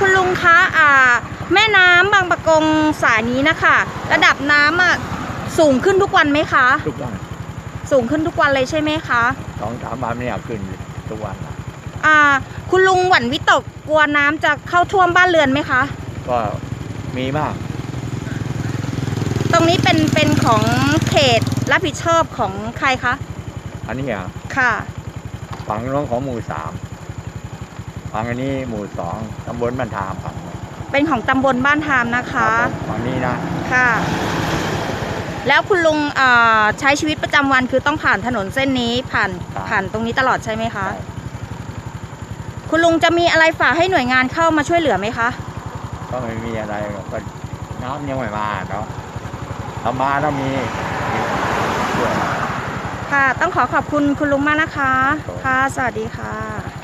คุณลุงคะอ่าแม่น้ำบางปะกงสายนี้นะคะ ระดับน้ำอะสูงขึ้นทุกวันไหมคะ ทุกวัน สูงขึ้นทุกวันเลยใช่ไหมคะสองสามวันเนี่ยขึ้นทุกวันนะอ่า คุณลุงหวั่นวิตกกลัวน้ำจะเข้าท่วมบ้านเรือนไหมคะ ก็มีมาก ตรงนี้เป็นเป็นของเขตรับผิดชอบของใครคะ อันนี้อะค่ะ ฝั่งน้องของหมู่สาม ฝั่งอันนี้หมู่สองตำบลบ้านทามฝั่งเป็นของตำบลบ้านทามนะคะรับผมฝั่งนี้นะค่ะ แล้วคุณลุงอ่าใช้ชีวิตประจำวันคือต้องผ่านถนนเส้นนี้ผ่านผ่านตรงนี้ตลอดใช่ไหมคะใช่คุณลุงจะมีอะไรฝากให้หน่วยงานเข้ามาช่วยเหลือไหมคะ ก็ไม่มีอะไรก็น้ำยังไม่มาเนาะถ้ามาต้องมีช่วย ค่ะ ต้องขอขอบคุณคุณลุงมากนะคะครับค่ะ สวัสดีค่ะ